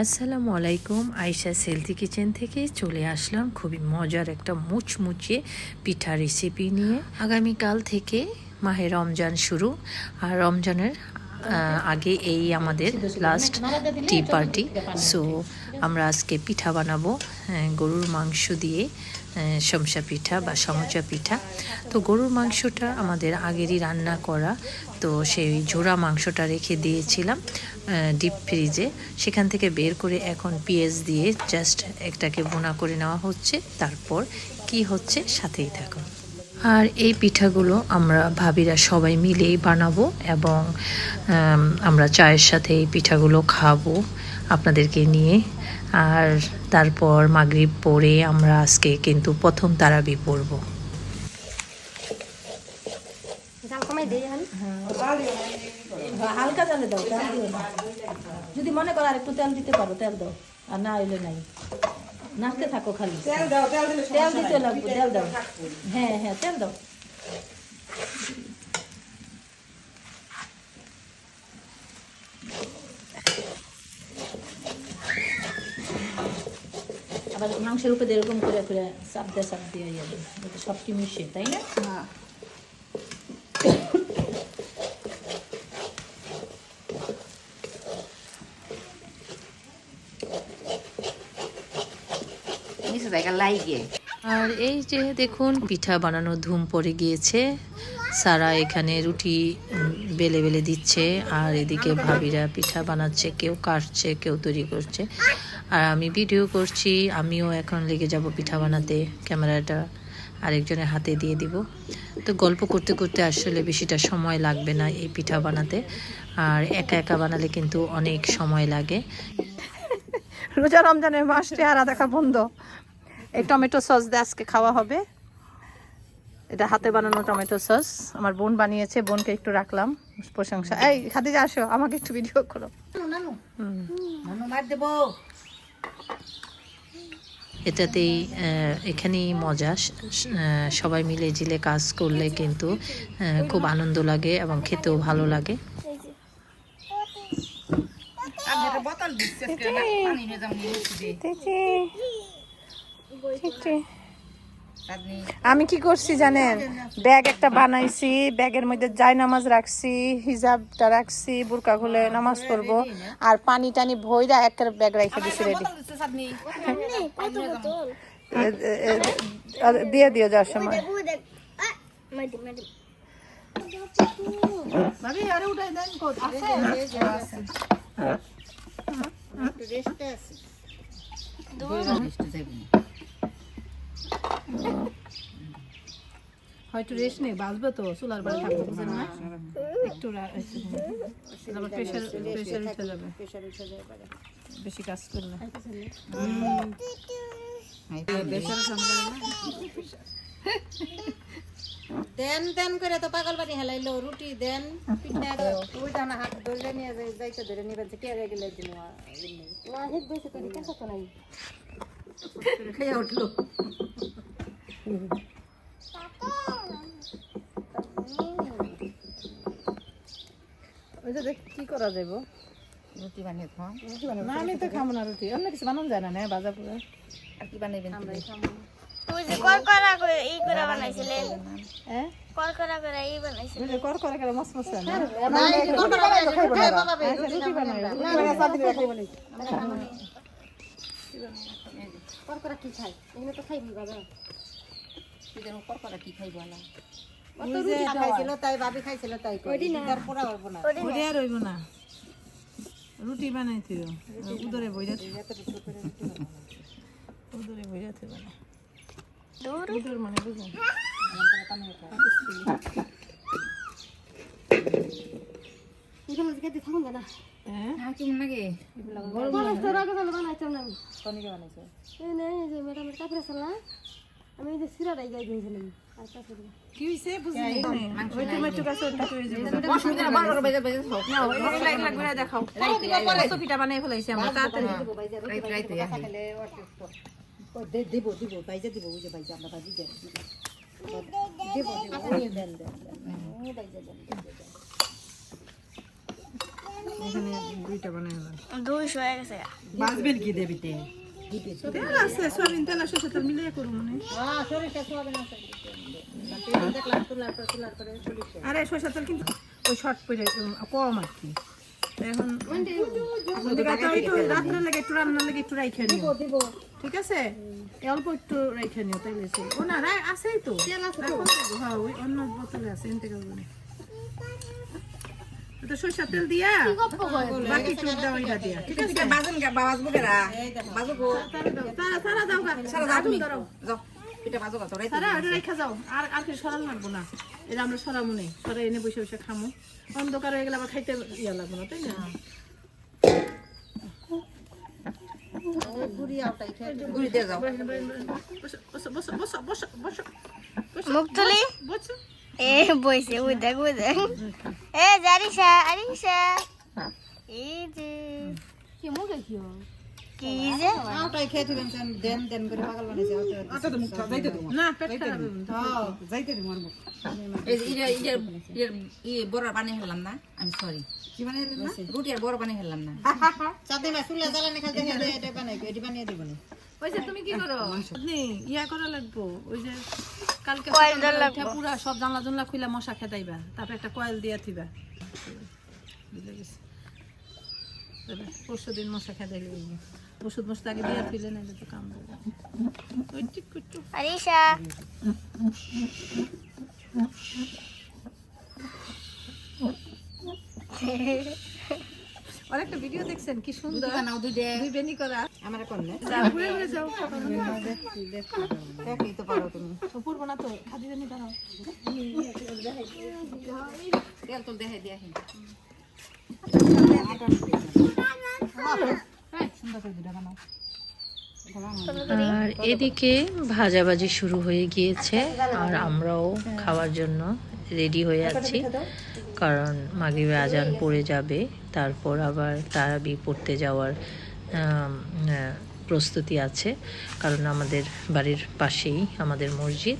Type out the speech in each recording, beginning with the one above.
আসসালামু আলাইকুম। আয়শা সেলথি কিচেন থেকে চলে আসলাম খুবই মজার একটা মুচমুচে পিঠা রেসিপি নিয়ে। আগামীকাল থেকে মাহে রমজান শুরু। আর রমজানের আগে এই আমাদের লাস্ট টি পার্টি সো আমরা আজকে পিঠা বানাবো। গরুর মাংস দিয়ে সমসা পিঠা বা সমচা পিঠা। তো গরুর মাংসটা আমাদের আগেরই রান্না করা, তো সেই ঝোড়া মাংসটা রেখে দিয়েছিলাম ডিপ ফ্রিজে। সেখান থেকে বের করে এখন পেঁয়াজ দিয়ে জাস্ট একটাকে বোনা করে নেওয়া হচ্ছে। তারপর কি হচ্ছে সাথেই থাকুন আর এই পিঠাগুলো আমরা ভাবিরা সবাই মিলেই বানাবো এবং আমরা চায়ের সাথে এই পিঠাগুলো খাব। আপনাদেরকে নিয়ে আর তারপর মাগরিব পরে আমরা আজকে কিন্তু প্রথম তারাবি পড়ব। এখন হালকা জালে দাও তেল দিও না। যদি মনে করো আর একটু তেল দিতে পারো তেল দাও। আর না হইলে নাই। নাচতে থাকো খালি। তেল দাও তেল তেল দিতে লাগবে তেল দাও। হ্যাঁ হ্যাঁ তেল দাও। আবার মাংসের উপরে এরকম করে করে চাপ দিয়ে চাপ দিয়ে ইয়ে দেবে যাতে সবটি মিশে তাই না? নিচে আর এই যে দেখুন পিঠা বানানো ধুম পড়ে গিয়েছে। সারা এখানে রুটি বেলে বেলে দিচ্ছে। আর এদিকে ভাবিরা পিঠা বানাচ্ছে কেউ কাটছে কেউ তৈরি করছে। আর আমি ভিডিও করছি আমিও এখন লেগে যাব পিঠা বানাতে ক্যামেরাটা আরেকজনের হাতে দিয়ে দিব। তো গল্প করতে করতে আসলে বেশিটা সময় লাগবে না এই পিঠা বানাতে আর একা একা বানালে কিন্তু অনেক সময় লাগে। রোজা রমজানের মাস চেহারা দেখা বন্ধ। এই টমেটো সস দিয়ে আজকে খাওয়া হবে। এটা হাতে বানানো টমেটো সস। আমার বোন বানিয়েছে বোনকে একটু রাখলাম প্রশংসা। এই খাদিজা আসো আমাকে একটু ভিডিও করো। হুম। নানু মার দেবো। এটাতেই আহ, এখানেই মজা। সবাই মিলে জিলে কাজ করলে কিন্তু আহ, খুব আনন্দ লাগে এবং খেতেও ভালো লাগে। বোতল আমি কি করছি জানেন? ব্যাগ একটা বানাইছি ব্যাগের মধ্যে জাই নামাজ রাখছি হিজাবটা রাখছি বুরকা খুলে নামাজ পড়ব আর পানি টানি ভইরা একটা ব্যাগ রেখে দিছি রেডি দিয়ে দিও যাওয়ার সময়। আছে। হয়তো রেস্ট নেই বাঁচবে তো চুলার বাড়ি থাকতে বুঝেন না? একটু প্রেশার প্রেশার উঠে যাবে। বেশি কাজ করলে দেন দেন করে তো পাগল বাড়ি হেলাইলো রুটি দেন পিঠা ওই দান হাত ধরে নিয়ে যাই যাইতে ধরে নিবেন কে আগে গেলে দিন না হেড বসে করে তো নাই। খেয়ে উঠল। ওই কি করা যাব রুটি বানিয়ে খাও। না আমি তো খাব না রুটি। অন্য কিছু বানানো যায় না না বাজা পুরো আর কি বানাইবেন তুমি? তুই যে করকরা করে এই করে বানাইছিলেন হ্যাঁ করকরা করে এই বানাইছিলেন ওই যে করে করে মস মস না। করকরা কি খাই? এগুলো তো খাইবি বাবা খাইবো না তাই করি তার পোড়া হব না। ওরে আর হইব না। রুটি বানাইছিল। উদরে বইরা উদরে বইরা থিব না। উদর মানে খেতে থাকুন না হ্যাঁ? কেমন লাগে? বানাইতাম না আমি কনিকে বানাইছো এই নে এই যে ম্যাডামের কাপড় আমি এই যে সিরাটাই গাই দিয়েছিলাম। দেবো দিব বাইজা দিব বাইজা আমরা বাজি দেব। দুইটা বানাই দুইশো হয়ে গেছে। বাজবেন কি দেবিতে? তেল আছে সয়াবিন তেল আছে সেটা মিলিয়ে মনে সরিষা তেল করে সরিষা আরে সরষের তেল কিন্তু ওই শর্ট পরে কম আর কি। এখন রাত্রে লাগে একটু রান্নার লাগে একটু রাইখে নিও। ঠিক আছে? অল্প একটু রাইখে নিও তাইলে ও না আছেই তো। হ্যাঁ ওই অন্য বোতলে আছে তো সরষের তেল দিয়া বাকি চুপ দাও এটা দিয়া। ঠিক আছে বাজেন গা বাজবো গেরা বাজবো গো। তারা তারা দাও গা। সারা দাও তুমি। যাও পিঠা বাজো গা তারা ওটা রেখে যাও। আর আর কিছু সরাল লাগবো না। এটা আমরা সরাবো নেই সরাই এনে বসে বসে খামো। অন্ধকার হয়ে গেলে আবার খাইতে ইয়া লাগবো না তাই না? গুড়ি আওটাই খেয়ে গুড়ি দিয়ে যাও। বসো বসো বসো বসো বসো বসো মুখ তুলি বসো এ বইছে ওই দেখ ওই দেখ এ জারিসা আরিসা এই যে। কি মুখে কি কি যে? আওটাই খেয়ে দিবেন দেন দেন করে পাগল বানাইছে আওটা আচ্ছা তো মুখ যাইতে দেবো। না পেট খারাপ হ্যাঁ যাইতে এই যে বড় না আমি সরি কি বানিয়ে ফেললাম না? রুটি আর বড় বানিয়ে ফেললাম না। চাঁদে মা চুলা জ্বালানি খাইতে খেতে এটা বানাই এটি বানিয়ে দিব না। ওই যে তুমি কি করো? ইয়া করা লাগবো ওই যে কালকে কয়েল সকালে দেওয়া উঠে পুরা সব জানলা জানলা খুলে মশা খেদাইবা তারপরে একটা কয়েল দিয়া থিবা। পরশু দিন মশা খেদাইলে ওষুধ মশলা আগে দিয়া থইলে না তো কাম দেবে ওই ঠিক একটু আরিসা আর একটা ভিডিও দেখছেন কি সুন্দর। দুই বেনি করা। আমার কোন না যা ঘুরে ঘুরে যাও। দেখি তো পারো তুমি। পূর্ব না তো খাদি জানি দাঁড়াও। তেল তো দেখাই দিয়া হিন আর এদিকে ভাজাভাজি শুরু হয়ে গিয়েছে আর আমরাও খাওয়ার জন্য রেডি হয়ে আছি। কারণ মাগরিবে আজান পড়ে যাবে তারপর আবার তারাবি পড়তে যাওয়ার প্রস্তুতি আছে, কারণ আমাদের বাড়ির পাশেই আমাদের মসজিদ।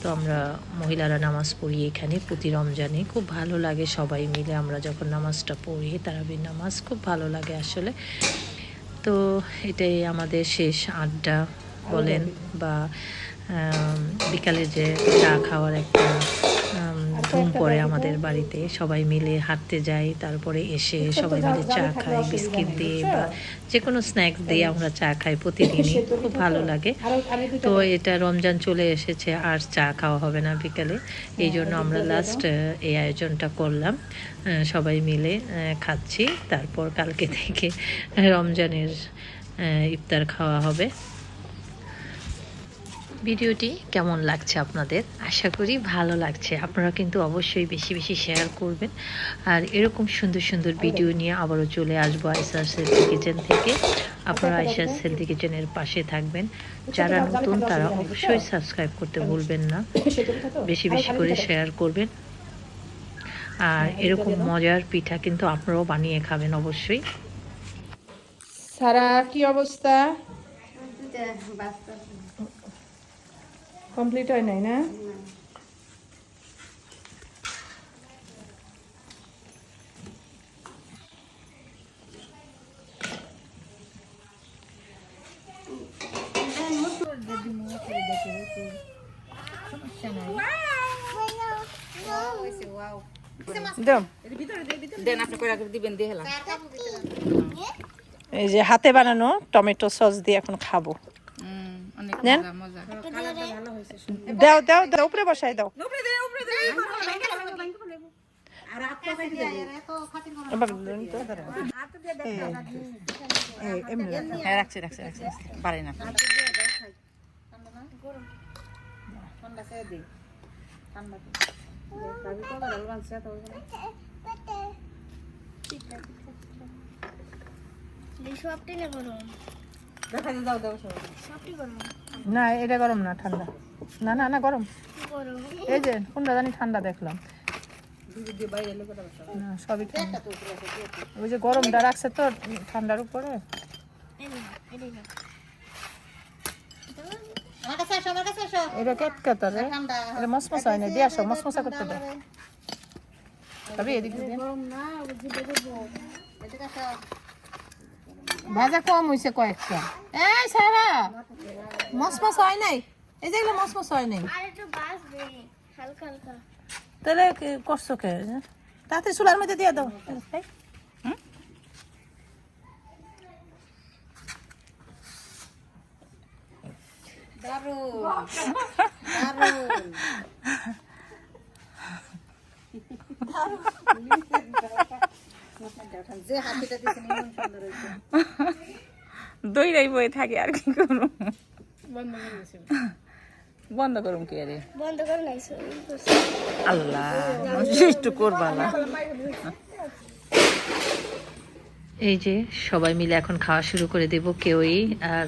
তো আমরা মহিলারা নামাজ পড়ি এখানে প্রতি রমজানে। খুব ভালো লাগে সবাই মিলে আমরা যখন নামাজটা পড়ি, তারাবির নামাজ খুব ভালো লাগে আসলে। তো এটাই আমাদের শেষ আড্ডা, বলেন, বা বিকালে যে চা খাওয়ার একটা ধুম পড়ে আমাদের বাড়িতে সবাই মিলে হাঁটতে যাই, তারপরে এসে সবাই মিলে চা খাই, বিস্কিট দিয়ে বা যে কোনো স্ন্যাক্স দিয়ে আমরা চা খাই প্রতিদিনই, খুব ভালো লাগে। তো এটা রমজান চলে এসেছে, আর চা খাওয়া হবে না বিকালে। এই জন্য আমরা লাস্ট এই আয়োজনটা করলাম। সবাই মিলে খাচ্ছি, তারপর কালকে থেকে রমজানের ইফতার খাওয়া হবে। ভিডিওটি কেমন লাগছে আপনাদের? আশা করি ভালো লাগছে। আপনারা কিন্তু অবশ্যই বেশি বেশি শেয়ার করবেন। আর এরকম সুন্দর সুন্দর ভিডিও নিয়ে আবারও চলে আসব আইসার সেলফি কিচেন থেকে। আপনারা আইসার সেলফি কিচেনের পাশে থাকবেন। যারা নতুন তারা অবশ্যই সাবস্ক্রাইব করতে ভুলবেন না। বেশি বেশি করে শেয়ার করবেন। আর এরকম মজার পিঠা কিন্তু আপনারাও বানিয়ে খাবেন অবশ্যই। সারা কি অবস্থা? কমপ্লিট হয় নাই না? দাও। দেন আপনি কয়টা করে দিবেন দিয়ে হেলাম এই যে হাতে বানানো টমেটো সস দিয়ে এখন খাব। দাও দাও দাও উপরে বসাই দাও। রাখছি রাখছি রাখছি। পারে না। ঠান্ডা দাও দাও না এটা গরম না ঠান্ডা। না না না গরম। এই যে কোনটা জানি ঠান্ডা দেখলাম। না সবই ঠান্ডা। ওই যে গরমটা রাখছে তো ঠান্ডার উপরে। এটা কেট কেতারে ঠান্ডা। এটা মসমসা হয় না দিয়ে আসো মসমসা করতে দে। তবে এদিকে গরম না ওই জিভে দেবো এদিকে আসো। ভাজা কম হয়েছে কয়েকটা। এই সারা মসমস হয় নাই? এই যেগুলো মসমস হয় নাই। আর একটু বাস দে হালকা হালকা। তাহলে করছ কে? তাতে চুলার মধ্যে দিয়ে দাও। যে হাতিটা দিয়েছে এমন সুন্দর হয়েছে দইরাই বয়ে থাকে আর কি করুন বন্ধ করুন কি আরে? বন্ধ করে আল্লাহ একটু করবা না। এই যে সবাই মিলে এখন খাওয়া শুরু করে দেব কেউই আর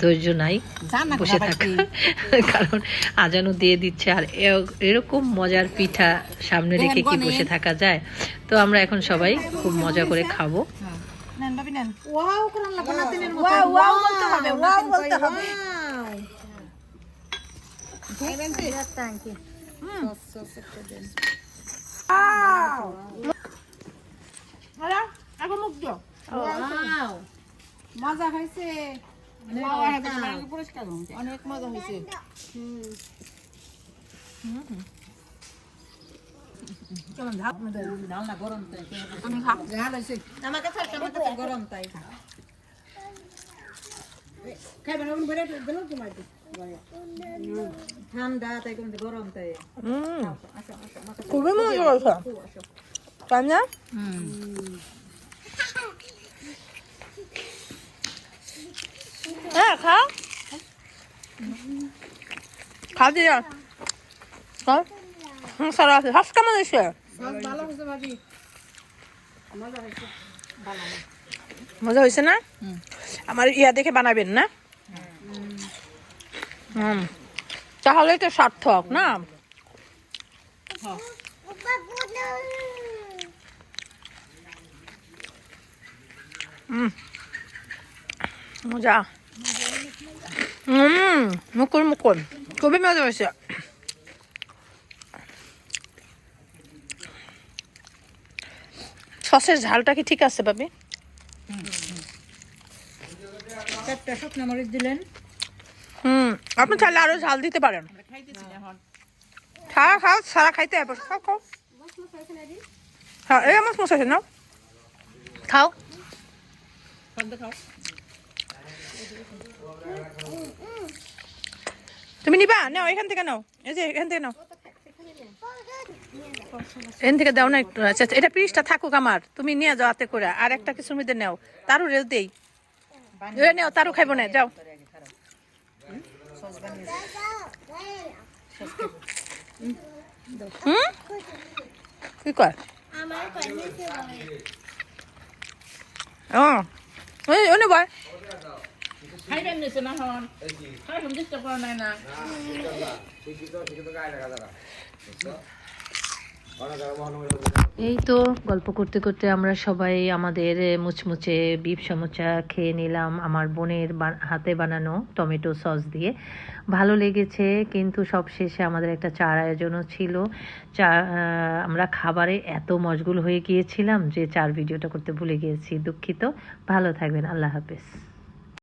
ধৈর্য নাই বসে থাকা। কারণ আজানও দিয়ে দিচ্ছে আর এরকম মজার পিঠা সামনে রেখে কি বসে থাকা যায়? তো আমরা এখন সবাই খুব মজা করে খাব। নেন ওয়াও করান লাগবে না তিনের মতো। ওয়াও ওয়াও বলতে হবে ওয়াও বলতে হবে। আরে আগে মুখ দিও ওয়াও। মজা হয়েছে। অনেক মজা। হয়েছে। ঠান্ডা তাই কিন্তু গরম তাই খুবই মজা হয়েছে। তাই না হ্যাঁ খাও খা দিয়া খাও সারা আছে হাস কেমন ভাবি মজা হয়েছে। না। আমার ইয়া দেখে বানাবেন না? হুম। তাহলে তো সার্থক না? মজা। হুম মুকুল মুকুল। খুবই মজা হয়েছে। সসের ঝালটা কি ঠিক আছে বাবি? চারটা শুকনো মরিচ দিলেন। হুম আপনি চাইলে আরও ঝাল দিতে পারেন। খাও খাও সারা খাইতে হবে। খাও খাও। হ্যাঁ এই আমার মশা আছে খাও। তুমি নিবা? নাও এখান থেকে নাও। এই যে এখান থেকে নাও। এখান থেকে দাও না একটু আচ্ছা আচ্ছা, এটা পিসটা থাকুক আমার তুমি নিয়ে যাও হাতে করে আর একটা কিছুর মধ্যে নাও তারও রেল দেই। এ নেও তারও খাইবো না যাও। হুম? কি কয় আমার পানিতে ও ওই ওনে বয় খাইবেন নিছে না হন খাইবেন চেষ্টা করা না। এই তো গল্প করতে করতে আমরা সবাই আমাদের মুচমুচে বিপ সমোচা খেয়ে নিলাম আমার বোনের হাতে বানানো টমেটো সস দিয়ে। ভালো লেগেছে, কিন্তু সব শেষে আমাদের একটা চার আয়োজনও ছিল। চা আমরা খাবারে এত মশগুল হয়ে গিয়েছিলাম যে চার ভিডিওটা করতে ভুলে গিয়েছি, দুঃখিত। ভালো থাকবেন, আল্লাহ হাফেজ।